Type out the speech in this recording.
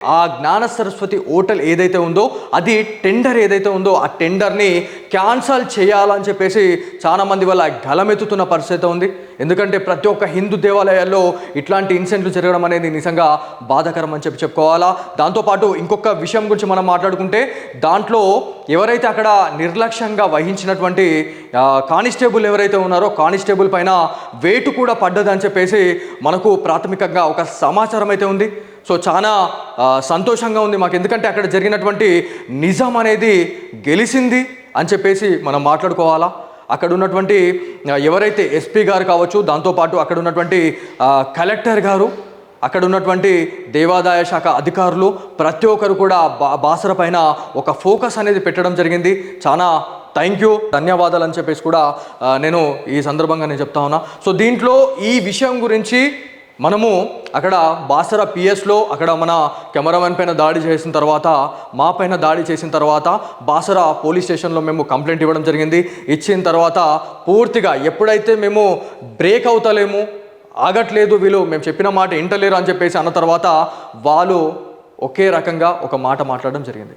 ఆ జ్ఞాన సరస్వతి హోటల్ ఏదైతే ఉందో అది టెండర్ ఏదైతే ఉందో ఆ టెండర్ని క్యాన్సల్ చేయాలని చెప్పేసి చాలామంది వల్ల గలమెత్తుతున్న పరిస్థితి ఉంది. ఎందుకంటే ప్రతి ఒక్క హిందూ దేవాలయాల్లో ఇట్లాంటి ఇన్సిడెంట్లు జరగడం అనేది నిజంగా బాధాకరం అని చెప్పి చెప్పుకోవాలా. దాంతోపాటు ఇంకొక విషయం గురించి మనం మాట్లాడుకుంటే దాంట్లో ఎవరైతే అక్కడ నిర్లక్ష్యంగా వహించినటువంటి కానిస్టేబుల్ ఎవరైతే ఉన్నారో కానిస్టేబుల్ పైన వేటు కూడా పడ్డదని చెప్పేసి మనకు ప్రాథమికంగా ఒక సమాచారం అయితే ఉంది. సో చాలా సంతోషంగా ఉంది మాకు. ఎందుకంటే అక్కడ జరిగినటువంటి నిజం అనేది గెలిచింది అని చెప్పేసి మనం మాట్లాడుకోవాలా? అక్కడ ఉన్నటువంటి ఎవరైతే ఎస్పీ గారు కావచ్చు దాంతోపాటు అక్కడ ఉన్నటువంటి కలెక్టర్ గారు అక్కడ ఉన్నటువంటి దేవాదాయ శాఖ అధికారులు ప్రతి ఒక్కరు కూడా బా బాసర పైన ఒక ఫోకస్ అనేది పెట్టడం జరిగింది. చాలా థ్యాంక్ యూ ధన్యవాదాలు అని చెప్పేసి కూడా నేను ఈ సందర్భంగా నేను చెప్తా ఉన్నా. సో దీంట్లో ఈ విషయం గురించి మనము అక్కడ బాసర పిఎస్లో అక్కడ మన కెమెరామెన్ పైన దాడి చేసిన తర్వాత మా పైన దాడి చేసిన తర్వాత బాసర పోలీస్ స్టేషన్లో మేము కంప్లైంట్ ఇవ్వడం జరిగింది. ఇచ్చిన తర్వాత పూర్తిగా ఎప్పుడైతే మేము బ్రేక్ అవుతలేము ఆగట్లేదు వీళ్ళు మేము చెప్పిన మాట ఇంటలేరు అని చెప్పేసి అన్న తర్వాత వాళ్ళు ఒకే రకంగా ఒక మాట మాట్లాడడం జరిగింది.